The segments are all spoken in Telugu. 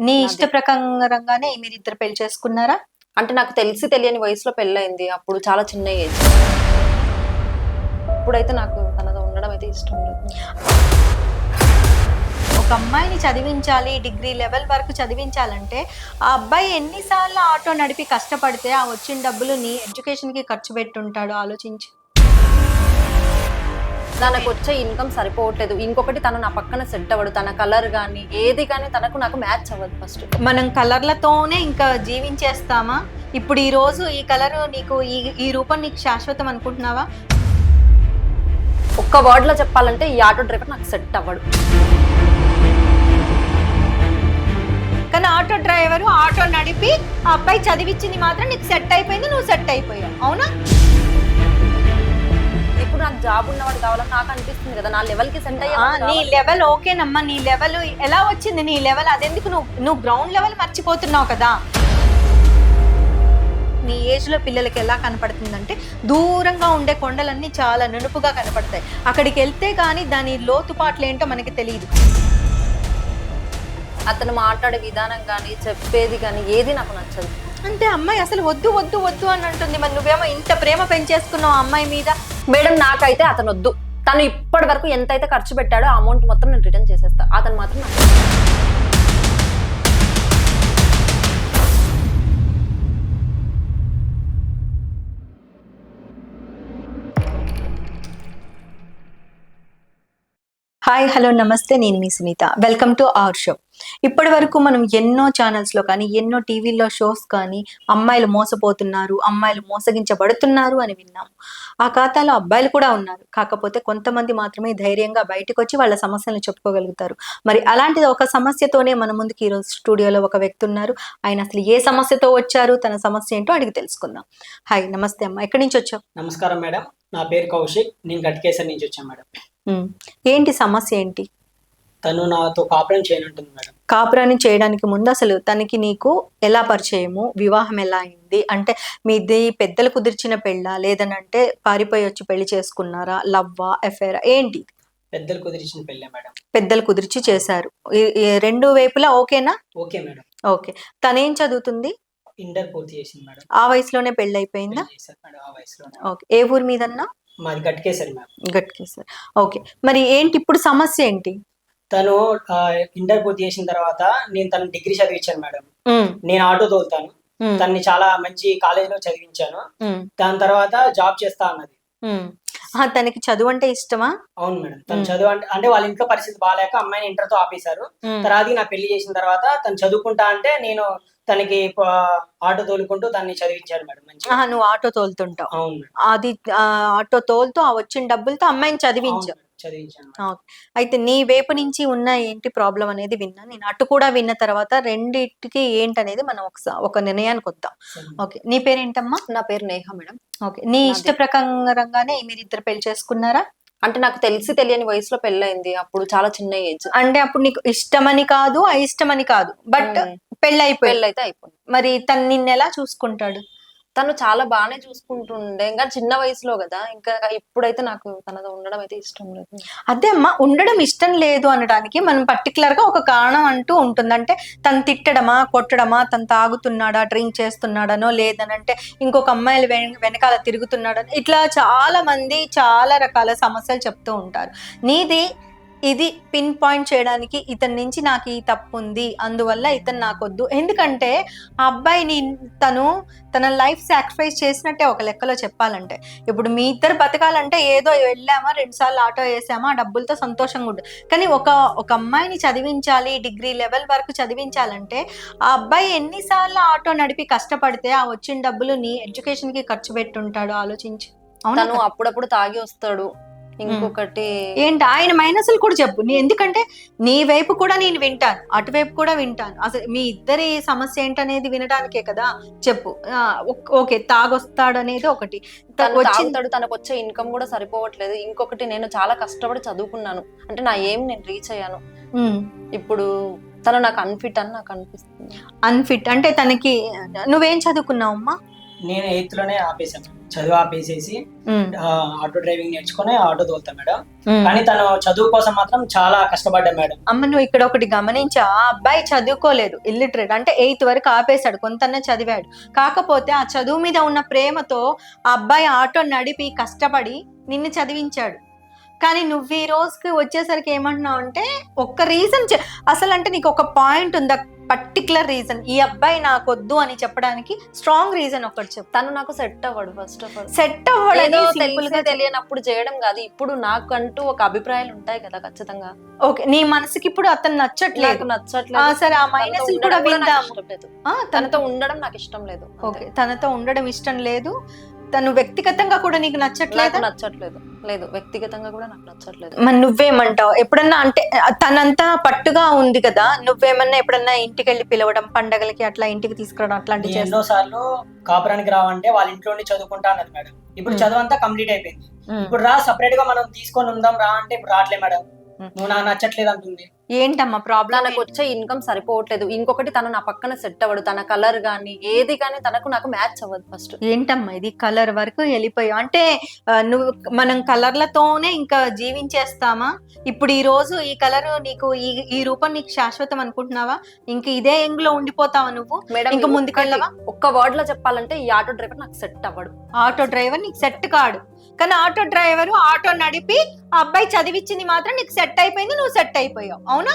నీ. ఇష్ట ప్రకారంగానే మీరు ఇద్దరు పెళ్ళి చేసుకున్నారా? అంటే నాకు తెలిసి తెలియని వయసులో పెళ్ళయింది. అప్పుడు చాలా చిన్న ఏజ్. ఇప్పుడైతే నాకు తనతో ఉండడం అయితే ఇష్టం లేదు. ఒక అమ్మాయిని చదివించాలి డిగ్రీ లెవెల్ వరకు చదివించాలంటే ఆ అబ్బాయి ఎన్నిసార్లు ఆటో నడిపి కష్టపడితే ఆ వచ్చిన డబ్బులు నీ ఎడ్యుకేషన్కి ఖర్చు పెట్టుంటాడు ఆలోచించి. తనకు వచ్చే ఇన్కమ్ సరిపోవట్లేదు. ఇంకొకటి తను నా పక్కన సెట్ అవ్వడు. తన కలర్ కానీ ఏది కానీ తనకు నాకు మ్యాచ్ అవ్వదు ఫస్ట్ మనం కలర్లతోనే ఇంకా జీవించేస్తామా? ఇప్పుడు ఈ రోజు ఈ కలర్ నీకు ఈ ఈ రూపం నీకు శాశ్వతం అనుకుంటున్నావా? ఒక్క వర్డ్లో చెప్పాలంటే ఈ ఆటో డ్రైవర్ నాకు సెట్ అవ్వడు. కానీ ఆటో డ్రైవరు ఆటో నడిపి ఆ అబ్బాయి చదివించింది మాత్రం నీకు సెట్ అయిపోయింది నువ్వు సెట్ అయిపోయావు. అవునా? నాకు జాబ్ ఉన్నవాడు కావాలని నాకు అనిపిస్తుంది కదా నా లెవెల్కి సెట్ ఆ, నీ లెవెల్ ఓకేనమ్మా నీ లెవెల్ ఎలా వచ్చింది నీ లెవెల్ అదెందుకు నువ్వు నువ్వు గ్రౌండ్ లెవెల్ మర్చిపోతున్నావు కదా? నీ ఏజ్లో పిల్లలకి ఎలా కనపడుతుందంటే దూరంగా ఉండే కొండలన్నీ చాలా నునుపుగా కనపడతాయి. అక్కడికి వెళ్తే కానీ దాని లోతుపాట్లు ఏంటో మనకి తెలియదు అతను మాట్లాడే విధానం కానీ చెప్పేది కానీ ఏది నాకు నచ్చదు. అంటే అమ్మాయి అసలు వద్దు వద్దు వద్దు అని అంటుంది. మరి నువ్వేమో ఇంత ప్రేమ పెంచేసుకున్నావు అమ్మాయి మీద? మేడం నాకైతే అతను వద్దు తను ఇప్పటి వరకు ఎంతైతే ఖర్చు పెట్టాడో ఆ అమౌంట్ మొత్తం నేను రిటర్న్ చేసేస్తా. అతను మాత్రం నాకు హాయ్ హలో నమస్తే నేను మీ Sunitha. Welcome to our show ఇప్పటి వరకు మనం ఎన్నో ఛానల్స్లో కానీ ఎన్నో టీవీల్లో షోస్ కానీ అమ్మాయిలు మోసపోతున్నారు అమ్మాయిలు మోసగించబడుతున్నారు అని విన్నాము ఆ ఖాతాలో అబ్బాయిలు కూడా ఉన్నారు. కాకపోతే కొంతమంది మాత్రమే ధైర్యంగా బయటకు వచ్చి వాళ్ళ సమస్యలను చెప్పుకోగలుగుతారు. మరి అలాంటిది ఒక సమస్యతోనే మన ముందుకి ఈరోజు స్టూడియోలో ఒక వ్యక్తి ఉన్నారు. ఆయన అసలు ఏ సమస్యతో వచ్చారు తన సమస్య ఏంటో అడిగి తెలుసుకుందాం. హాయ్ నమస్తే అమ్మ. ఎక్కడి నుంచి వచ్చావు? నమస్కారం మేడం. నా పేరు కౌశిక్. నేను గట్కేసర్ నుంచి వచ్చాను మేడం. ఏంటి సమస్య ఏంటి? తను నాతో కాపురం చేయనుంటుంది మేడం. కాపురాన్ని చేయడానికి ముందు అసలు తనకి నీకు ఎలా పరిచయము? వివాహం ఎలా అయింది? అంటే మీది పెద్దలు కుదిర్చిన పెళ్ళా? లేదనంటే పారిపోయి వచ్చి పెళ్ళి చేసుకున్నారా? లవ్వా? ఎఫైర్ ఏంటి? పెద్దలు కుదిరించిన పెళ్ళే మేడం. పెద్దలు కుదిర్చి చేశారు. ఈ- ఈ రెండు వైపులా ఓకేనా? Okay madam. ఓకే. తనేం చదువుతుంది? ఇంటర్ పూర్తి చేసింది మేడం. ఆ వయసులోనే పెళ్ళి అయిపోయిందా పెళ్ళి చేశారు మేడం ఆ వయసులోనే. ఓకే. ఏ ఊరి మీదన్నా? మాది గట్కేసరి మేడం గట్కే సార్ ఓకే. మరి ఏంటి ఇప్పుడు సమస్య ఏంటి? తను ఇంటర్ పూర్తి చేసిన తర్వాత నేను తను డిగ్రీ చదివించాను మేడం. నేను ఆటో తోలుతాను. తన్ని చాలా మంచి కాలేజీలో చదివించాను. దాని తర్వాత జాబ్ చేస్తా అన్నది. తనకి చదువు అంటే ఇష్టమా? అవును మేడం. తను. చదువు అంటే అంటే వాళ్ళ ఇంట్లో పరిస్థితి బాగాలేక అమ్మాయిని ఇంటర్తో ఆపేశారు తర్వాత నా పెళ్ళి చేసిన తర్వాత తను చదువుకుంటా అంటే నేను తనకి ఆటో తోలుకుంటూ తన్ని చదివించాను మేడం మంచిగా. నువ్వు ఆటో తోలుతుంటావు. అవును అది ఆటో తోలుతూ ఆ వచ్చిన డబ్బులతో అమ్మాయిని మేడం, చదివించాను. అయితే నీ వైపు నుంచి ఉన్న ఏంటి ప్రాబ్లం అనేది విన్నా నేను అటు కూడా విన్న తర్వాత రెండిటికి ఏంటనేది మనం ఒకసా ఒక నిర్ణయానికి వద్దాం. ఓకే. నీ పేరేంటమ్మా? నా పేరు నేహ మేడం. ఓకే. నీ. ఇష్ట ప్రకారంగానే మీరు ఇద్దరు పెళ్ళి చేసుకున్నారా? అంటే నాకు తెలిసి తెలియని వయసులో పెళ్ళయింది. అప్పుడు చాలా చిన్న ఏజ్. అంటే అప్పుడు నీకు ఇష్టమని కాదు అయిష్టమని కాదు. బట్ పెళ్ళి అయిపోయింది పెళ్ళైతే అయిపోయింది. మరి తను నిన్ను ఎలా చూసుకుంటాడు? తను చాలా బాగానే చూసుకుంటుండే. ఇంకా చిన్న వయసులో కదా. ఇంకా ఇప్పుడైతే నాకు తనతో ఉండడం అయితే ఇష్టం లేదు. అదే అమ్మా ఉండడం ఇష్టం లేదు అనడానికి మనం పర్టికులర్గా ఒక కారణం అంటూ ఉంటుంది. అంటే తను తిట్టడమా కొట్టడమా తను తాగుతున్నాడా డ్రింక్ చేస్తున్నాడనో లేదనంటే ఇంకొక అమ్మాయిలు వెన- వెనకాల తిరుగుతున్నాడని ఇట్లా చాలా మంది చాలా రకాల సమస్యలు చెప్తూ ఉంటారు. నీది ఇది పిన్ పాయింట్ చేయడానికి ఇతని నుంచి నాకు ఈ తప్పు ఉంది అందువల్ల ఇతను నాకొద్దు. ఎందుకంటే ఆ అబ్బాయిని తను తన లైఫ్ సాక్రిఫైస్ చేసినట్టే ఒక లెక్కలో చెప్పాలంటే. ఇప్పుడు మీ ఇద్దరు బతకాలంటే ఏదో వెళ్ళామా రెండు సార్లు ఆటో వేసామా ఆ డబ్బులతో సంతోషంగా ఉంటుంది కానీ ఒక ఒక అమ్మాయిని చదివించాలి డిగ్రీ లెవెల్ వరకు చదివించాలంటే ఆ అబ్బాయి ఎన్నిసార్లు ఆటో నడిపి కష్టపడితే ఆ వచ్చిన డబ్బులు నీ ఎడ్యుకేషన్కి ఖర్చు పెట్టుంటాడు ఆలోచించి. అవునా తను? అప్పుడప్పుడు తాగి వస్తాడు. ఇంకొకటి ఏంటి? ఆయన మైనస్లు కూడా చెప్పు. నీ ఎందుకంటే నీ వైపు కూడా నేను వింటాను. అటువైపు కూడా వింటాను. అసలు మీ ఇద్దరి సమస్య ఏంటనేది వినడానికే కదా? చెప్పు. ఓక్- తాగొస్తాడు అనేది ఒకటి. తాగుతాడు తనకు వచ్చే ఇన్కమ్ కూడా సరిపోవట్లేదు. ఇంకొకటి నేను చాలా కష్టపడి చదువుకున్నాను. అంటే నా ఏం నేను రీచ్ అయ్యాను. ఇప్పుడు తను నాకు అన్ఫిట్ అని నాకు అనిపిస్తుంది. అన్ఫిట్. అంటే తనకి నువ్వేం చదువుకున్నావు అమ్మా నేను ఎయిత్లోనే ఆపేసాను. చదువు ఆపేసేసి ఆటో డ్రైవింగ్ నేర్చుకుని ఆటో తోలుతా మేడం. కానీ తను చదువు కోసం మాత్రం చాలా కష్టపడ్డా మేడం. అమ్మ నువ్వు ఇక్కడ ఒకటి గమనించా. ఆ అబ్బాయి చదువుకోలేదు ఇల్లిటరేట్ అంటే ఎయిత్ వరకు ఆపేశాడు కొంతనే చదివాడు. కాకపోతే ఆ చదువు మీద ఉన్న ప్రేమతో ఆ అబ్బాయి ఆటో నడిపి కష్టపడి నిన్ను చదివించాడు. కానీ నువ్వు ఈ రోజుకి వచ్చేసరికి ఏమంటున్నావు అంటే ఒక్క రీజన్ అసలు అంటే నీకు ఒక పాయింట్ ఉందా? పర్టికులర్ రీజన్ ఈ అబ్బాయి నాకు వద్దు అని చెప్పడానికి స్ట్రాంగ్ రీజన్ ఒకటి చెప్పు. తను నాకు సెట్ అవ్వడు ఫస్ట్ ఆఫ్ ఆల్ సెట్ సింపుల్గా తెలియనప్పుడు చేయడం కాదు. ఇప్పుడు నాకంటూ ఒక అభిప్రాయాలు ఉంటాయి కదా ఖచ్చితంగా. ఓకే నీ మనసుకి ఇప్పుడు అతను నచ్చట్లేదు. నచ్చట్లేదు. సరే ఆ మైనస్ కూడా తనతో ఉండడం నాకు ఇష్టం లేదు. ఓకే తనతో ఉండడం ఇష్టం లేదు. తను వ్యక్తిగతంగా కూడా నీకు నాకు నచ్చట్లేదా. నచ్చట్లేదు లేదు వ్యక్తిగతంగా కూడా నాకు నచ్చట్లేదు. మరి నువ్వేమంటావు? ఎప్పుడన్నా అంటే తనంతా పట్టుగా ఉంది కదా నువ్వేమన్నా ఎప్పుడన్నా ఇంటికి వెళ్ళి పిలవడం పండగలకి అట్లా ఇంటికి తీసుకురావడం అట్లాంటివి నేను ఎన్నో సార్లు కాపురానికి రావంటే వాళ్ళ ఇంట్లో చదువుకుంటా అన్నది మేడం. ఇప్పుడు మ్మ్. చదువు అంతా కంప్లీట్ అయిపోయింది. ఇప్పుడు రా సపరేట్గా మనం తీసుకొని ఉందాం రా అంటే ఇప్పుడు రావట్లే మేడం. మ్మ్. నువ్వు నాకు నచ్చట్లేదు అంటుంది. ఏంటమ్మా ప్రాబ్లం తనకు వచ్చే ఇన్కమ్ సరిపోవట్లేదు. ఇంకొకటి తను నా పక్కన సెట్ అవ్వడు. తన కలర్ గానీ ఏది గానీ తనకు నాకు మ్యాచ్ అవ్వదు ఫస్ట్ ఏంటమ్మా ఇది? కలర్ వరకు వెళ్ళిపోయావు. అంటే నువ్వు మనం కలర్లతోనే ఇంకా జీవించేస్తామా? ఇప్పుడు ఈ రోజు ఈ కలర్ నీకు ఈ ఈ రూపం నీకు శాశ్వతం అనుకుంటున్నావా? ఇంక ఇదే ఎంగ్లో ఉండిపోతావా నువ్వు? మేడం ఇంకా ముందుకెళ్ళవా? ఒక్క వర్డ్లో చెప్పాలంటే ఈ ఆటో డ్రైవర్ నాకు సెట్ అవ్వడు. ఆటో డ్రైవర్ నీకు సెట్ కాడు. కానీ ఆటో డ్రైవరు ఆటో నడిపి ఆ అబ్బాయి చదివించింది మాత్రం నీకు సెట్ అయిపోయింది నువ్వు సెట్ అయిపోయావు. అవునా?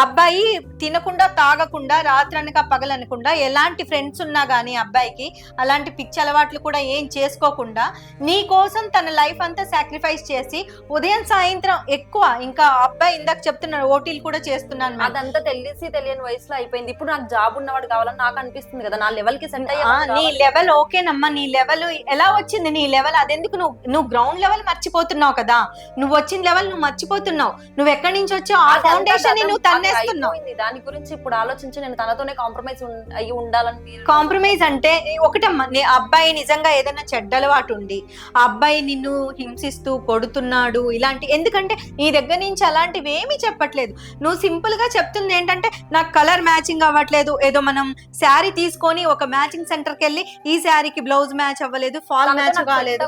అబ్బాయి తినకుండా తాగకుండా రాత్రనక పగలనకుండా ఎలాంటి ఫ్రెండ్స్ ఉన్నా గానీ అబ్బాయికి అలాంటి పిచ్చి అలవాట్లు కూడా ఏం చేసుకోకుండా నీ కోసం తన లైఫ్ అంతా సాక్రిఫైస్ చేసి ఉదయం సాయంత్రం ఎక్కువ ఇంకా అబ్బాయి ఇందాక చెప్తున్నాడు ఓటీలు కూడా చేస్తున్నాను. అదంతా తెలిసి తెలియని వయసులో అయిపోయింది. ఇప్పుడు నాకు జాబ్ ఉన్నవాడు కావాలని నాకు అనిపిస్తుంది కదా నా లెవెల్కి సెట్ ఆ, నీ లెవెల్ ఓకేనమ్మా నీ లెవెల్ ఎలా వచ్చింది? నీ లెవెల్ అదెందుకు? నువ్వు నువ్వు గ్రౌండ్ లెవెల్ మర్చిపోతున్నావు కదా. నువ్వు వచ్చిన లెవెల్ నువ్వు మర్చిపోతున్నావు. నువ్వు ఎక్కడి నుంచి వచ్చావు? ఆ ఫౌండేషన్ని నువ్వు తన్నేస్తున్నావు దాని గురించి ఇప్పుడు ఆలోచించి నేను తనతోనే కాంప్రమైజ్ అయ్యి ఉండాలని కాంప్రమైజ్ అంటే ఒకటమ్మా నీ అబ్బాయి నిజంగా ఏదైనా చెడ్డ అలవాటు ఉండి ఆ అబ్బాయి నిన్ను హింసిస్తూ కొడుతున్నాడు ఇలాంటి ఎందుకంటే నీ దగ్గర నుంచి అలాంటివి ఏమీ చెప్పట్లేదు. నువ్వు సింపుల్గా చెప్తుంది ఏంటంటే నాకు కలర్ మ్యాచింగ్ అవ్వట్లేదు. ఏదో మనం శారీ తీసుకొని ఒక మ్యాచింగ్ సెంటర్కి వెళ్ళి ఈ శారీకి బ్లౌజ్ మ్యాచ్ అవ్వలేదు ఫాల్ మ్యాచ్ కాలేదు.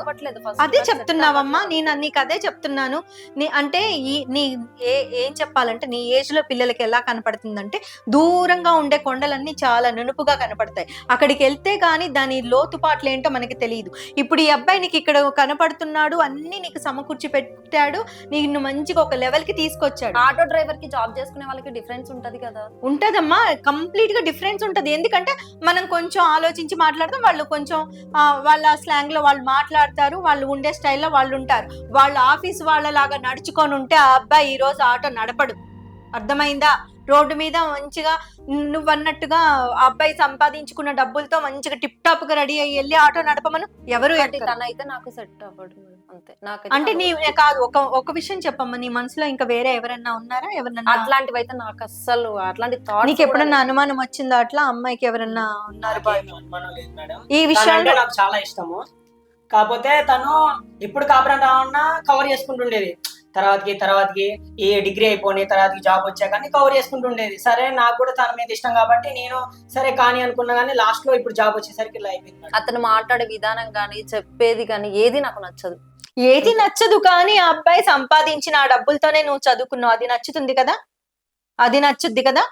అదే చెప్తున్నావమ్మా. నేను నీకు అదే చెప్తున్నాను. నీ అంటే ఈ నీ ఏ ఏం చెప్పాలంటే నీ ఏజ్లో పిల్లలకి ఎలా కనపడుతుందంటే దూరంగా ఉండే కొండలన్నీ చాలా నునుపుగా కనపడతాయి. అక్కడికి వెళ్తే గానీ దాని లోతుపాట్లు ఏంటో మనకి తెలియదు. ఇప్పుడు ఈ అబ్బాయి నీకు ఇక్కడ కనపడుతున్నాడు అన్ని నీకు సమకూర్చి పెట్టాడు నిన్ను మంచిగా ఒక లెవెల్కి తీసుకొచ్చాడు. ఆటో డ్రైవర్కి జాబ్ చేసుకునే వాళ్ళకి డిఫరెన్స్ ఉంటది కదా? ఉంటదమ్మా కంప్లీట్గా డిఫరెన్స్ ఉంటది. ఎందుకంటే మనం కొంచెం ఆలోచించి మాట్లాడతాం వాళ్ళు కొంచెం వాళ్ళ స్లాంగ్లో వాళ్ళు మాట్లాడతారు వాళ్ళు ఉండే స్టైల్లో వాళ్ళు ఉంటారు. వాళ్ళ ఆఫీస్ వాళ్ళలాగా నడుచుకొని ఉంటే ఆ అబ్బాయి ఈ రోజు ఆటో నడపడు. అర్థమైందా? రోడ్డు మీద మంచిగా నువ్వు అన్నట్టుగా ఆ అబ్బాయి సంపాదించుకున్న డబ్బులతో మంచిగా టిప్ టాప్గా రెడీ అయ్యి వెళ్ళి ఆటో నడపమను? ఎవరు. తనైతే నాకు సెట్ అవ్వడు. అంతే. నాకు అంటే నీ కాదు ఒక ఒక విషయం చెప్పమ్మా. నీ మనసులో ఇంకా వేరే ఎవరన్నా ఉన్నారా? ఎవరన్నా అట్లాంటివి అయితే నాకు అస్సలు అట్లాంటి థాట్స్ నీకు ఎప్పుడన్నా అనుమానం వచ్చిందా అట్లా? అమ్మాయికి ఎవరన్నా ఉన్నారు ఈ విషయంలో నాకు చాలా ఇష్టము. కాకపోతే తను ఇప్పుడు కాపురం రావన్నా కవర్ చేసుకుంటుండేది. తర్వాతకి తర్వాతకి ఏ డిగ్రీ అయిపోయి తర్వాతకి జాబ్ వచ్చా కానీ కవర్ చేసుకుంటుండేది. సరే నాకు కూడా తన మీద ఇష్టం కాబట్టి నేను సరే కానీ అనుకున్నా కానీ లాస్ట్లో ఇప్పుడు జాబ్ వచ్చేసరికి ఇలా అయిపోయింది. అతను మాట్లాడే విధానం గానీ చెప్పేది గానీ ఏది నాకు నచ్చదు. ఏది నచ్చదు కానీ ఆ అబ్బాయి సంపాదించిన ఆ డబ్బులతోనే నువ్వు చదువుకున్నావు. అది నచ్చుతుంది కదా? అది నచ్చుద్ది కదా?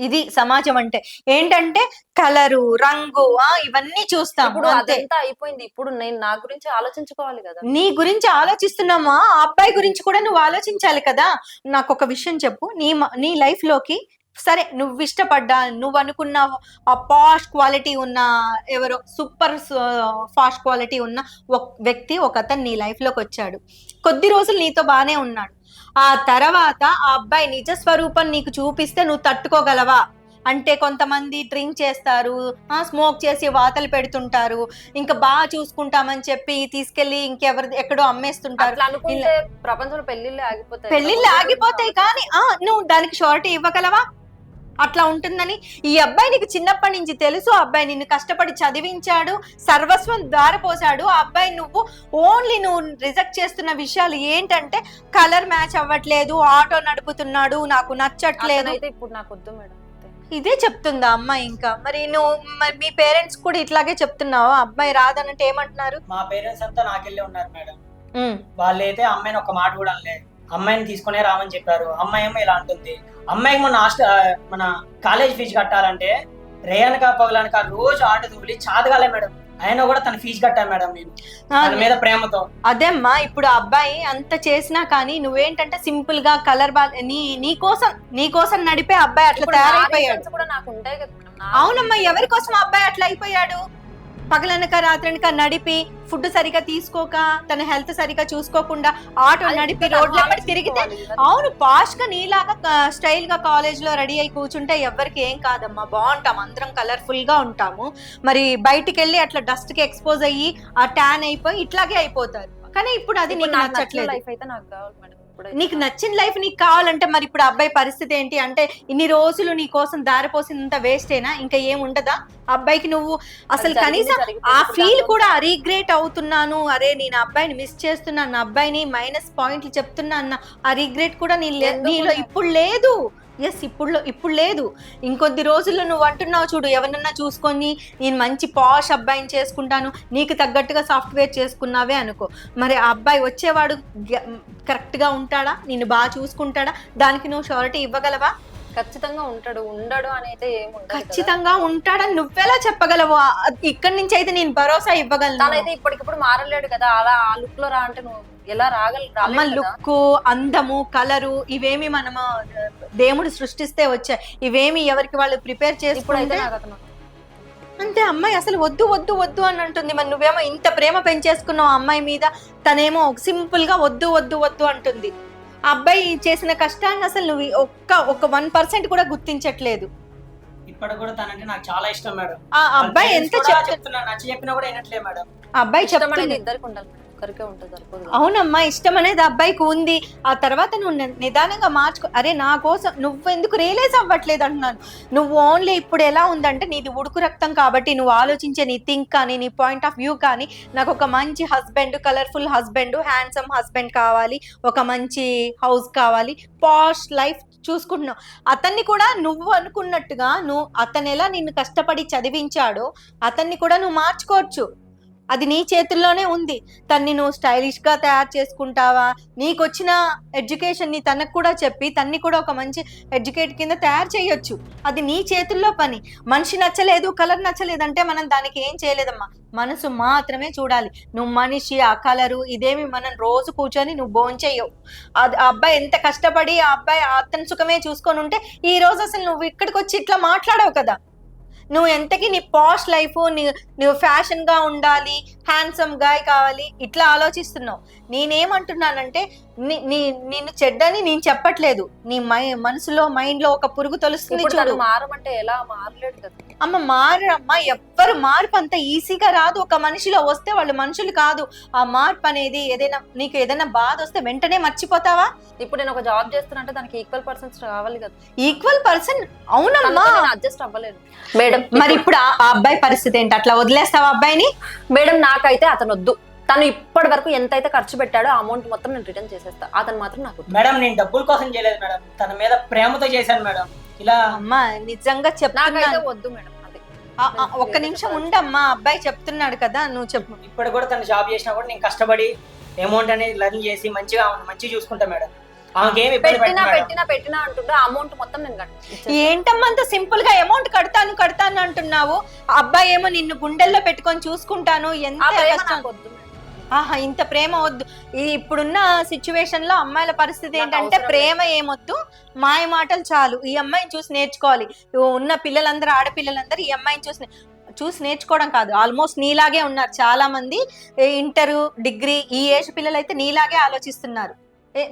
ఇది సమాజం అంటే. ఏంటంటే కలరు రంగు ఆ ఇవన్నీ చూస్తాం ఇప్పుడు అదంతా అయిపోయింది. ఇప్పుడు నేను నా గురించి ఆలోచించుకోవాలి కదా. నీ గురించి ఆలోచిస్తున్నామా? ఆ అబ్బాయి గురించి కూడా నువ్వు ఆలోచించాలి కదా. నాకు ఒక విషయం చెప్పు. నీ నీ లైఫ్లోకి సరే నువ్వు ఇష్టపడ్డా నువ్వు అనుకున్న ఆ పాష్ క్వాలిటీ ఉన్న ఎవరో సూపర్ ఫాస్ట్ క్వాలిటీ ఉన్న ఒక వ్యక్తి ఒక అతను నీ లైఫ్లోకి వచ్చాడు. కొద్ది రోజులు నీతో బానే ఉన్నాడు. ఆ తర్వాత ఆ అబ్బాయి నిజ స్వరూపం నీకు చూపిస్తే నువ్వు తట్టుకోగలవా? అంటే కొంతమంది డ్రింక్ చేస్తారు స్మోక్ చేసి వాతలు పెడుతుంటారు ఇంకా బాగా చూసుకుంటామని చెప్పి తీసుకెళ్ళి ఇంకెవరి ఎక్కడో అమ్మేస్తుంటారు. ప్రపంచంలో పెళ్ళిళ్ళే ఆగిపోతాయి పెళ్ళిళ్ళు ఆగిపోతాయి కానీ ఆ నువ్వు దానికి షార్ట్ ఇవ్వగలవా? అట్లా ఉంటుందని. ఈ అబ్బాయి నీకు చిన్నప్పటి నుంచి తెలుసు. ఆ అబ్బాయి నిన్ను కష్టపడి చదివించాడు. సర్వస్వం దారపోసాడు ఆ అబ్బాయి నువ్వు ఓన్లీ నువ్వు రిజెక్ట్ చేస్తున్న విషయాలు ఏంటంటే కలర్ మ్యాచ్ అవ్వట్లేదు. ఆటో నడుపుతున్నాడు. నాకు నచ్చట్లేదు. అయితే ఇప్పుడు నాకు వద్దు మేడం. ఇదే చెప్తుందా అమ్మాయి ఇంకా? మరి నువ్వు మరి మీ పేరెంట్స్ కూడా ఇట్లాగే చెప్తున్నావా? అబ్బాయి రాదనంటే ఏమంటున్నారు? మా పేరెంట్స్ అంతా నాకెళ్ళి ఉన్నారు మేడం. వాళ్ళైతే అమ్మాయిని ఒక మాట కూడా అనలేదు. అమ్మాయిని తీసుకునే రామని చెప్పారు. అమ్మాయి ఏమో ఇలా అంటుంది. అమ్మాయికి మొన్న హాస్టల్ మన కాలేజ్ ఫీజు కట్టాలంటే రేయనక పగలనక రోజు ఆటో తోలి చాతగాలే మేడం. అయినా కూడా తన ఫీజు కట్టాను మేడం నేను. తన మీద ప్రేమతో. అదేమ్మా ఇప్పుడు ఆ అబ్బాయి అంత చేసినా కానీ నువ్వేంటంటే సింపుల్గా కలర్ బా నీ నీ కోసం నీ కోసం నడిపే అబ్బాయి అట్లా తయారైపోయాడు. అవునమ్మా ఎవరి కోసం అబ్బాయి అట్లా అయిపోయాడు? పగలనక రాత్రనక నడిపి ఫుడ్ సరిగా తీసుకోక తన హెల్త్ సరిగా చూసుకోకుండా ఆటో నడిపి రోడ్ల తిరిగితే. అవును పాష్గా నీలాగా స్టైల్గా కాలేజ్లో రెడీ అయి కూర్చుంటే ఎవరికి ఏం కాదమ్మా. బాగుంటాం అందరం కలర్ఫుల్గా ఉంటాము. మరి బయటికి వెళ్ళి అట్లా డస్ట్కి ఎక్స్పోజ్ అయ్యి ఆ ట్యాన్ అయిపోయి ఇట్లాగే అయిపోతారు. కానీ ఇప్పుడు అది నీకు నచ్చిన నచ్చట్లేదు. లైఫ్ అయితే నాకు కావాలి మేడం. నీకు నచ్చిన లైఫ్ నీకు కావాలంటే మరి ఇప్పుడు అబ్బాయి పరిస్థితి ఏంటి? అంటే ఇన్ని రోజులు నీ కోసం దారిపోసినంత వేస్టేనా ఇంకా ఏం ఉండదా? అబ్బాయికి నువ్వు అసలు కనీసం. ఆ ఫీల్ కూడా రీగ్రేట్ అవుతున్నాను. అరే నేను అబ్బాయిని మిస్ చేస్తున్నాను. నా అబ్బాయిని మైనస్ పాయింట్లు చెప్తున్నా అన్న ఆ రిగ్రెట్ కూడా నీ నీలో? ఇప్పుడు లేదు. ఎస్ ఇప్పుడు ఇప్పుడు లేదు. ఇంకొద్ది రోజుల్లో నువ్వు అంటున్నావు చూడు ఎవరన్నా చూసుకొని నేను మంచి పాష్ అబ్బాయిని చేసుకుంటాను నీకు తగ్గట్టుగా సాఫ్ట్వేర్ చేసుకున్నావే అనుకో. మరి ఆ అబ్బాయి వచ్చేవాడు కరెక్ట్గా ఉంటాడా? నిన్ను బాగా చూసుకుంటాడా? దానికి నువ్వు షూరిటీ ఇవ్వగలవా? ఖచ్చితంగా ఉంటాడు. ఉండడు అని అయితే ఏమి. ఖచ్చితంగా ఉంటాడని నువ్వెలా చెప్పగలవు? ఇక్కడి నుంచి అయితే నేను భరోసా ఇవ్వగలను. తనైతే ఇప్పటికిప్పుడు మారలేడు కదా. అలా ఆ లుక్లో రా అంటే నువ్వు ఎలా రాగల అమ్మ. లుక్ అందము కలరు ఇవేమి మనము దేవుడు సృష్టిస్తే వచ్చాయి ఇవేమి ఎవరికి వాళ్ళు ప్రిపేర్ చేసుకుంటే అతను అంతే అమ్మాయి అసలు వద్దు వద్దు వద్దు అని అంటుంది. మరి నువ్వేమో ఇంత ప్రేమ పెంచేసుకున్నావు అమ్మాయి మీద తనేమో సింపుల్గా వద్దు వద్దు వద్దు అంటుంది. ఆ అబ్బాయి చేసిన కష్టాన్ని అసలు నువ్వు ఒక్క ఒక వన్ పర్సెంట్ కూడా గుర్తించట్లేదు. ఇప్పటికి కూడా తనంటే నాకు చాలా ఇష్టం మేడం. ఆ అబ్బాయి ఎంత చెప్తున్నా నచ్చ చెప్పినా కూడా వినట్లే మేడం. ఆ అబ్బాయి చెప్తుంది. ఇద్దరికి ఉండాలి. ఒక్కరికే ఉంటుంది సరిపోదు అవునమ్మా ఇష్టం అనేది అబ్బాయికి ఉంది. ఆ తర్వాత నువ్వు ని- నిదానంగా మార్చుకో అరే నా కోసం నువ్వు ఎందుకు రియలైజ్ అవ్వట్లేదు అంటున్నాను. నువ్వు ఓన్లీ ఇప్పుడు ఎలా ఉందంటే నీది ఉడుకు రక్తం కాబట్టి నువ్వు ఆలోచించే నీ థింక్ కానీ నీ పాయింట్ ఆఫ్ వ్యూ కానీ నాకు ఒక మంచి husband colourful husband handsome husband కావాలి ఒక మంచి హౌస్ కావాలి పాష్ లైఫ్ చూసుకుంటున్నావు. అతన్ని కూడా నువ్వు అనుకున్నట్టుగా నువ్వు అతను ఎలా నిన్ను కష్టపడి చదివించాడో అతన్ని కూడా నువ్వు మార్చుకోవచ్చు. అది నీ చేతుల్లోనే ఉంది. తన్ని నువ్వు స్టైలిష్గా తయారు చేసుకుంటావా? నీకు వచ్చిన ఎడ్యుకేషన్ని తనకు కూడా చెప్పి తన్ని కూడా ఒక మంచి ఎడ్యుకేట్ కింద తయారు చేయొచ్చు. అది నీ చేతుల్లో పని. మనిషి నచ్చలేదు కలర్ నచ్చలేదు అంటే మనం దానికి ఏం చేయలేదమ్మా. మనసు మాత్రమే చూడాలి. నువ్వు మనిషి ఆ కలరు ఇదేమి మనం రోజు కూర్చొని నువ్వు భోంచేయవు అది ఆ అబ్బాయి ఎంత కష్టపడి ఆ అబ్బాయి అతని సుఖమే చూసుకొని ఉంటే ఈ రోజు అసలు నువ్వు ఇక్కడికి వచ్చి ఇట్లా మాట్లాడవు కదా. నువ్వు ఎంతకి నీ పాష్ లైఫ్ నువ్వు ఫ్యాషన్గా ఉండాలి హ్యాండ్సమ్ గాయ్ కావాలి ఇట్లా ఆలోచిస్తున్నావు. నేనేమంటున్నానంటే నీ నిన్ను చెడ్డని నేను చెప్పట్లేదు. నీ మై మనసులో మైండ్లో ఒక పురుగు తొలుస్తుంది చూడు. మారమంటే ఎలా మారలేడు కదా. అమ్మ మారమ్మా ఎవ్వరు మార్పు అంత ఈజీగా రాదు. ఒక మనిషిలో వస్తే వాళ్ళు మనుషులు కాదు. ఆ మార్పు అనేది ఏదైనా నీకు ఏదైనా బాధ వస్తే వెంటనే మర్చిపోతావా? ఇప్పుడు నేను ఒక జాబ్ చేస్తున్నట్టే దానికి ఈక్వల్ పర్సన్స్ కావాలి కదా. ఈక్వల్ పర్సన్ అవునమ్మా. అడ్జస్ట్ అవ్వలేదు మేడం మరి ఇప్పుడు ఆ ఆ అబ్బాయి పరిస్థితి ఏంటి? అట్లా వదిలేస్తావా అబ్బాయిని? మేడం నాకైతే అతను వద్దు తను ఇప్పటి వరకు ఎంత అయితే ఖర్చు పెట్టాడో ఆ అమౌంట్ మొత్తం నేను రిటర్న్ చేసేస్తా. అతను మాత్రం నాకు. మేడం నేను డబ్బుల కోసం చేయలేదు మేడం. తన మీద ప్రేమతో చేశాను మేడం. ఇలా అమ్మా నిజంగా నాకైతే చెప్తున్నాను వద్దు మేడం అది. ఆ, ఆ, ఒక్క నిమిషం ఉండమ్మా అబ్బాయి చెప్తున్నాడు కదా నువ్వు చెప్పు. ఇప్పుడు కూడా తను జాబ్ చేసినా కూడా నేను కష్టపడి అమౌంట్ అనేది లర్న్ చేసి మంచిగా మంచిగా చూసుకుంటా మేడం. ఆమెకి ఏమి ఇబ్బంది పెట్టినా పెట్టను మేడం. పెట్టినా పెట్టినా అంటుంటే ఆ అమౌంట్ మొత్తం నేను. ఏంటమ్మా అంత సింపుల్గా అమౌంట్ కడతాను కడతాను అంటున్నావు? ఆ అబ్బాయి ఏమో నిన్ను గుండెల్లో పెట్టుకొని చూసుకుంటాను ఎంత ప్రేమ కష్టం. నాకు వద్దు మేడం. ఆహా ఇంత ప్రేమ వద్దు. ఈ ఇప్పుడున్న సిచ్యువేషన్లో అమ్మాయిల పరిస్థితి ఏంటంటే ప్రేమ ఏమొద్దు మాయ మాటలు చాలు. ఈ అమ్మాయిని చూసి నేర్చుకోవాలి. ఉన్న పిల్లలందరూ ఆడపిల్లలందరూ ఈ అమ్మాయిని చూసి చూసి నేర్చుకోవడం కాదు. ఆల్మోస్ట్ నీలాగే ఉన్నారు. చాలా మంది ఇంటర్ డిగ్రీ ఈ ఏజ్ పిల్లలు అయితే నీలాగే ఆలోచిస్తున్నారు.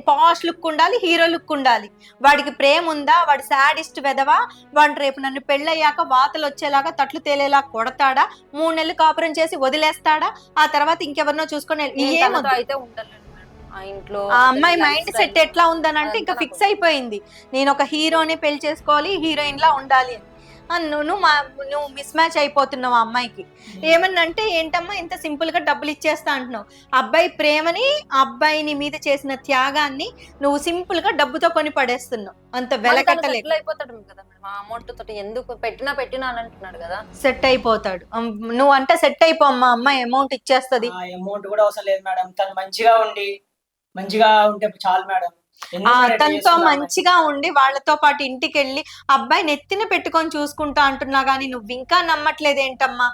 పాష్ లుక్ ఉండాలి హీరో లుక్ ఉండాలి. వాడికి ప్రేమ ఉందా వాడి సాడిస్ట్ వెదవా? వాడు రేపు నన్ను పెళ్ళయ్యాక వాతలు వచ్చేలాగా తట్లు తేలేలా కొడతాడా? మూడు నెలలు కాపురం చేసి వదిలేస్తాడా? ఆ తర్వాత ఇంకెవరినో చూసుకొని అయితే. ఆ ఇంట్లో ఆ అమ్మాయి మైండ్. సెట్ ఎట్లా ఉందనంటే ఇంకా అదంతా ఫిక్స్ అయిపోయింది. నేను ఒక హీరోని పెళ్ళి చేసుకోవాలి హీరోయిన్ లా ఉండాలి అని. నువ్వు నువ్వు మా- నువ్వు మిస్ మ్యాచ్ అయిపోతున్నావు ఆ అమ్మాయికి. ఏమన్నంటే ఏంటమ్మా ఇంత సింపుల్గా డబ్బులు ఇచ్చేస్తా అంటున్నావు. అబ్బాయి ప్రేమని ఆ అబ్బాయిని మీద చేసిన త్యాగాన్ని నువ్వు సింపుల్గా డబ్బుతో కొని పడేస్తున్నావు. అంత వెలకట్టలేక సెటిల్ అయిపోతాడు కదా మేడం ఆ అమౌంట్ తోటి ఎందుకు పెట్టినా పెట్టినా అని అంటున్నాడు కదా. సెట్ అయిపోతాడు. నువ్వు అంటే సెట్ అయిపో అమ్మా అమ్మాయి అమౌంట్ ఇచ్చేస్తది. ఆ అమౌంట్ కూడా అవసరం లేదు మేడం. తను మంచిగా ఉండి మంచిగా ఉంటే చాలు మేడం. తనతో? మంచిగా ఉండి వాళ్ళతో పాటు ఇంటికి వెళ్ళి అబ్బాయి నెత్తిన పెట్టుకొని చూసుకుంటా అంటున్నా గానీ నువ్వు ఇంకా నమ్మట్లేదు ఏంటమ్మా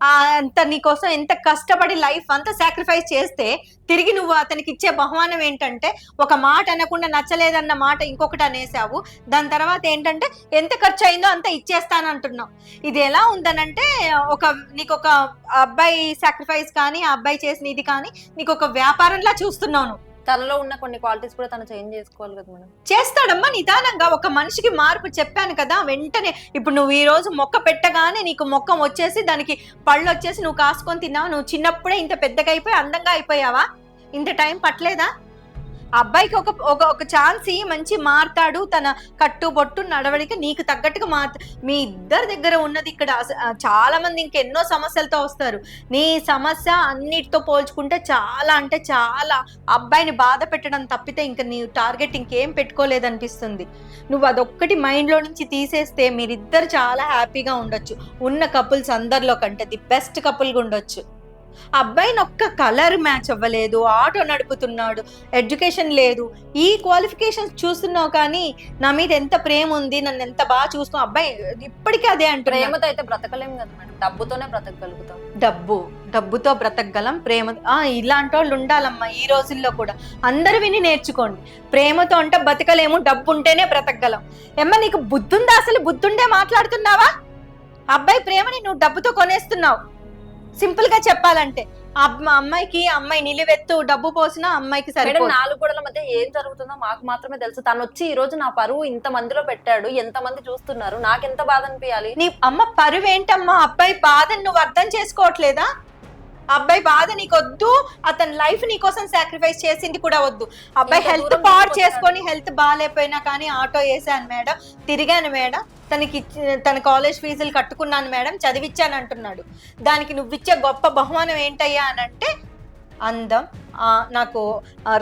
ఆ అంత నీకోసం ఎంత కష్టపడి లైఫ్ అంతా సాక్రిఫైస్ చేస్తే తిరిగి నువ్వు అతనికి ఇచ్చే బహుమానం ఏంటంటే ఒక మాట అనకుండా నచ్చలేదన్న మాట ఇంకొకటి అనేసావు దాని తర్వాత ఏంటంటే ఎంత ఖర్చు అయిందో అంత ఇచ్చేస్తాను అంటున్నావు ఇది ఎలా ఉందనంటే ఒక నీకు ఒక అబ్బాయి సాక్రిఫైస్ కానీ ఆ అబ్బాయి చేసిన ఇది కానీ నీకు ఒక వ్యాపారంలా చూస్తున్నావు. తనలో ఉన్న కొన్ని క్వాలిటీస్ కూడా తను చేంజ్ చేసుకోవాలి కదా మేడం. చేస్తాడమ్మా నిదానంగా ఒక మనిషికి మార్పు చెప్పాను కదా వెంటనే ఇప్పుడు నువ్వు ఈ రోజు మొక్క పెట్టగానే నీకు మొక్క వచ్చేసి దానికి పళ్ళు వచ్చేసి నువ్వు కాసుకొని తిన్నావు నువ్వు చిన్నప్పుడే ఇంత పెద్దగా అయిపోయి అందంగా అయిపోయావా? ఇంత టైం పట్టలేదా? అబ్బాయికి ఒక ఒక ఒక ఛాన్స్ మంచి మారుతాడు తన కట్టు బొట్టు నడవడిక నీకు తగ్గట్టుగా మార్ మీ ఇద్దరి దగ్గర ఉన్నది ఇక్కడ చాలా మంది ఇంకెన్నో సమస్యలతో వస్తారు. నీ సమస్య అన్నిటితో పోల్చుకుంటే చాలా అంటే చాలా అబ్బాయిని బాధ పెట్టడం తప్పితే ఇంకా నీ టార్గెట్ ఇంకేం పెట్టుకోలేదనిపిస్తుంది. నువ్వు అదొక్కటి మైండ్లో నుంచి తీసేస్తే మీరిద్దరు చాలా హ్యాపీగా ఉండొచ్చు. ఉన్న కపుల్స్ అందరిలో కంటే ది బెస్ట్ కపుల్గా ఉండొచ్చు అబ్బాయిని ఒక్క కలర్ మ్యాచ్ అవ్వలేదు ఆటో నడుపుతున్నాడు ఎడ్యుకేషన్ లేదు. ఈ క్వాలిఫికేషన్స్ చూస్తున్నావు కానీ నా మీద ఎంత ప్రేమ ఉంది నన్ను ఎంత బాగా చూస్తున్నావు అబ్బాయి ఇప్పటికీ అదే అంటున్నా. ప్రేమతో అయితే బ్రతకలేం కదా మేడం డబ్బుతోనే బ్రతకగలుగుతాం. డబ్బు డబ్బుతో బ్రతకగలం ప్రేమ ఆ ఇలాంటి వాళ్ళు ఉండాలమ్మా ఈ రోజుల్లో కూడా. అందరు విని నేర్చుకోండి. ప్రేమతో అంటే బతకలేము డబ్బు ఉంటేనే బ్రతకగలం. ఏమ్మా నీకు బుద్ధుందా? అసలు బుద్ధుండే మాట్లాడుతున్నావా? అబ్బాయి ప్రేమని నువ్వు డబ్బుతో కొనేస్తున్నావు. సింపుల్గా చెప్పాలంటే అమ్మాయికి అమ్మాయి నిలువెత్తు డబ్బు పోసినా అమ్మాయికి సరిపోదు. నాలుగు గోడల మధ్య ఏం జరుగుతుందో మాకు మాత్రమే తెలుసు. తను వచ్చి ఈ రోజు నా పరువు ఇంత మందిలో పెట్టాడు ఎంత మంది చూస్తున్నారు నాకెంత బాధ అనిపించాలి నీ అమ్మ పరువేంటమ్మా? అబ్బాయి బాధని నువ్వు అర్థం చేసుకోవట్లేదా? అబ్బాయి బాధ నీకు వద్దు అతని లైఫ్ నీ కోసం సాక్రిఫైస్ చేసింది కూడా వద్దు. అబ్బాయి హెల్త్ పాడు. చేసుకొని హెల్త్ బాగాలేకపోయినా కానీ ఆటో వేసాను మేడం. తిరిగాను మేడం. తనకి తన కాలేజ్ ఫీజులు కట్టుకున్నాను మేడం. చదివిచ్చాను అంటున్నాడు. దానికి నువ్విచ్చే గొప్ప బహుమానం ఏంటయ్యా అని అంటే అందం నాకు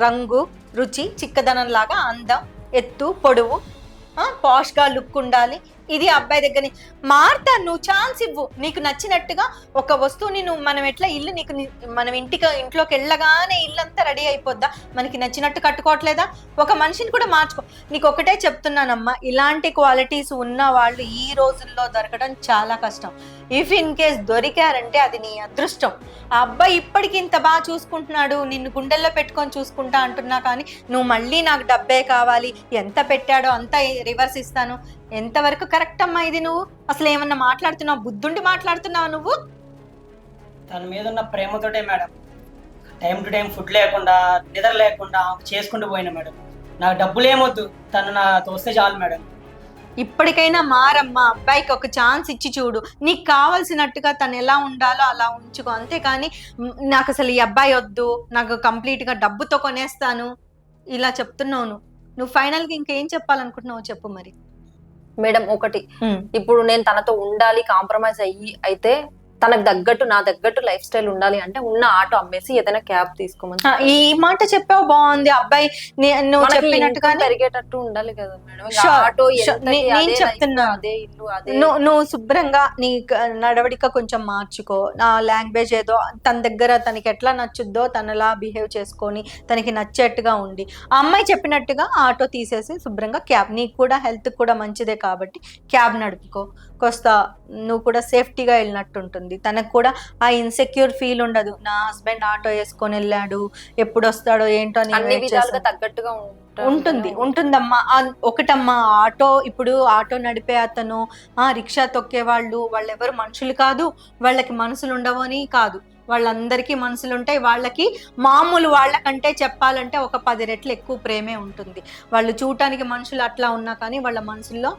రంగు రుచి చిక్కదనం లాగా అందం ఎత్తు పొడవు పాష్గా లుక్ ఉండాలి. ఇది అబ్బాయి దగ్గర మార్తా నువ్వు ఛాన్స్ ఇవ్వు. నీకు నచ్చినట్టుగా ఒక వస్తువుని నువ్వు మనం ఎట్లా ఇల్లు నీకు మనం ఇంటికి ఇంట్లోకి వెళ్ళగానే ఇల్లు అంతా రెడీ అయిపోద్దా? మనకి నచ్చినట్టు కట్టుకోవట్లేదా? ఒక మనిషిని కూడా మార్చుకో. నీకు ఒకటే చెప్తున్నానమ్మా ఇలాంటి క్వాలిటీస్ ఉన్న వాళ్ళు ఈ రోజుల్లో దొరకడం చాలా కష్టం. ఇఫ్ ఇన్ కేస్ దొరికారంటే అది నీ అదృష్టం. ఆ అబ్బాయి ఇప్పటికి ఇంత బాగా చూసుకుంటున్నాడు నిన్ను గుండెల్లో పెట్టుకొని చూసుకుంటా అంటున్నా కానీ నువ్వు మళ్ళీ నాకు డబ్బే కావాలి ఎంత పెట్టాడో అంత రివర్స్ ఇస్తాను. ఎంతవరకు కరెక్ట్ అమ్మా ఇది నువ్వు? అసలు ఏమన్నా మాట్లాడుతున్నావు? బుద్ధుండి మాట్లాడుతున్నావు నువ్వు? తన మీద ఉన్న ప్రేమతోటే madam. Time to time food లేకుండా నిద్ర లేకుండా చేసుకుంటూ పోయినా మేడం. నాకు డబ్బులు ఏమొద్దు. తను నాతో వస్తే చాలు మేడం. ఇప్పటికైనా మారమ్మా. అబ్బాయికి ఒక ఛాన్స్ ఇచ్చి చూడు. నీకు కావాల్సినట్టుగా తను ఎలా ఉండాలో అలా ఉంచుకో. అంతేకాని నాకు అసలు ఈ అబ్బాయి వద్దు. నాకు కంప్లీట్గా డబ్బుతో కొనేస్తాను. ఇలా చెప్తున్నావు నువ్వు. నువ్వు ఫైనల్గా ఇంకేం చెప్పాలనుకుంటున్నావు చెప్పు మరి. మేడం ఒకటి. ఇప్పుడు నేను తనతో ఉండాలి కాంప్రమైజ్ అయ్యి అయితే తనకు తగ్గట్టు నా తగ్గట్టు లైఫ్ స్టైల్ ఉండాలి అంటే ఉన్న ఆటో అమ్మేసి ఏదైనా క్యాబ్ తీసుకోమని ఈ మాట చెప్పావు బాగుంది. అబ్బాయి నువ్వు income పెరిగేటట్టు ఉండాలి కదా మేడం. ఆటో నేను చెప్తున్నా. అదే ఇల్లు అదే నువ్వు నువ్వు శుభ్రంగా నీ నడవడిక కొంచెం మార్చుకో. నా లాంగ్వేజ్ ఏదో తన దగ్గర తనకి ఎట్లా నచ్చుద్దో తనలా బిహేవ్ చేసుకొని తనకి నచ్చేట్టుగా ఉండి. ఆ అమ్మాయి చెప్పినట్టుగా ఆటో తీసేసి శుభ్రంగా క్యాబ్ నీకు కూడా హెల్త్ కూడా మంచిదే కాబట్టి క్యాబ్ నడుపుకో. కొస్త నువ్వు కూడా సేఫ్టీగా వెళ్ళినట్టు ఉంటుంది. తనకు కూడా ఆ ఇన్సెక్యూర్ ఫీల్ ఉండదు. నా హస్బెండ్ ఆటో వేసుకొని వెళ్ళాడు ఎప్పుడు వస్తాడో ఏంటో అని. తగ్గట్టుగా ఉంటుంది. ఉంటుందమ్మా. ఒకటమ్మా ఆటో ఇప్పుడు ఆటో నడిపే అతను ఆ రిక్షా తొక్కే వాళ్ళు వాళ్ళెవరు మనుషులు కాదు వాళ్ళకి మనసులు ఉండవు అని కాదు. వాళ్ళందరికీ మనసులు ఉంటాయి వాళ్ళకి మామూలు వాళ్ళకంటే చెప్పాలంటే ఒక పది రెట్లు ఎక్కువ ప్రేమే ఉంటుంది. వాళ్ళు చూడటానికి మనుషులు అట్లా ఉన్నా కానీ వాళ్ళ మనసుల్లో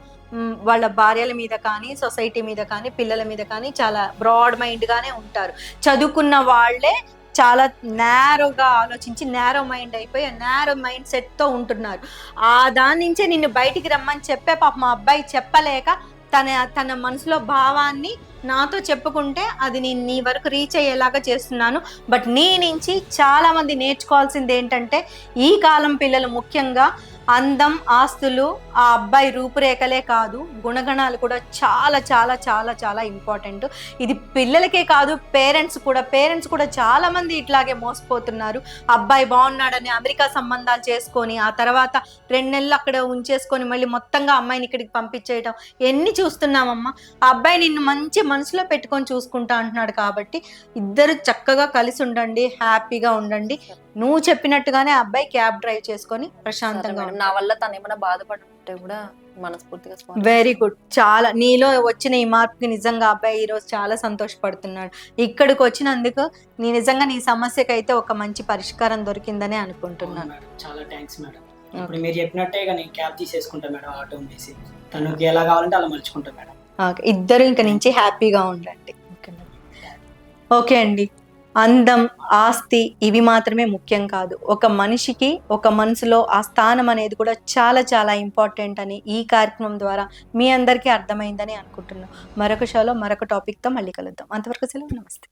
వాళ్ళ భార్యల మీద కానీ సొసైటీ మీద కానీ పిల్లల మీద కానీ చాలా బ్రాడ్ మైండ్గానే ఉంటారు. చదువుకున్న వాళ్ళే చాలా నేరోగా ఆలోచించి నేరో మైండ్ అయిపోయి నేరో మైండ్ సెట్తో ఉంటున్నారు. ఆ దాని నుంచే నిన్ను బయటికి రమ్మని చెప్పే పాప మా అబ్బాయి చెప్పలేక తన తన మనసులో భావాన్ని నాతో చెప్పుకుంటే అది నేను నీ వరకు రీచ్ అయ్యేలాగా చేస్తున్నాను. బట్ నీ నుంచి చాలామంది నేర్చుకోవాల్సింది ఏంటంటే ఈ కాలం పిల్లలు ముఖ్యంగా అందం ఆస్తులు ఆ అబ్బాయి రూపురేఖలే కాదు గుణగణాలు కూడా చాలా చాలా చాలా చాలా ఇంపార్టెంట్ ఇది పిల్లలకే కాదు పేరెంట్స్ కూడా పేరెంట్స్ కూడా చాలా మంది ఇట్లాగే మోసపోతున్నారు. అబ్బాయి బాగున్నాడని అమెరికా సంబంధాలు చేసుకొని ఆ తర్వాత రెండు నెలలు అక్కడ ఉంచేసుకొని మళ్ళీ మొత్తంగా అమ్మాయిని ఇక్కడికి పంపించేయటం. ఎన్ని చూస్తున్నామమ్మా? ఆ అబ్బాయి నిన్ను మంచి మనసులో పెట్టుకొని చూసుకుంటా అంటున్నాడు కాబట్టి ఇద్దరు చక్కగా కలిసి ఉండండి హ్యాపీగా ఉండండి. నువ్వు చెప్పినట్టుగానే ఆ అబ్బాయి క్యాబ్ డ్రైవ్ చేసుకొని ప్రశాంతంగా. నా వల్ల తను ఏమైనా బాధపడుతుంటే కూడా మనస్ఫూర్తిగా. వెరీ గుడ్ చాలా నీలో వచ్చిన ఈ మార్పుకి నిజంగా అబ్బాయి ఈరోజు చాలా సంతోషపడుతున్నాడు. ఇక్కడికి వచ్చినందుకు నీ నిజంగా నీ సమస్యకి అయితే ఒక మంచి పరిష్కారం దొరికిందని అనుకుంటున్నాను. చాలా థ్యాంక్స్ మేడం. ఇప్పుడు మీరు చెప్పినట్టే ఇక నేను క్యాబ్ తీసేసుకుంటా మేడం ఆటో వేసి తనకి ఎలా కావాలంటే అలా మలుచుకుంటా మేడం. ఓకే ఇద్దరు ఇంక నుంచి హ్యాపీగా ఉండండి. ఓకే అండి. అందం ఆస్తి ఇవి మాత్రమే ముఖ్యం కాదు. ఒక మనిషికి ఒక మనసులో ఆ స్థానం అనేది కూడా చాలా చాలా ఇంపార్టెంట్ అని ఈ కార్యక్రమం ద్వారా మీ అందరికీ అర్థమైందని అనుకుంటున్నాం మరొక షోలో మరొక టాపిక్తో మళ్ళీ కలుద్దాం. అంతవరకు సెలవు. నమస్తే.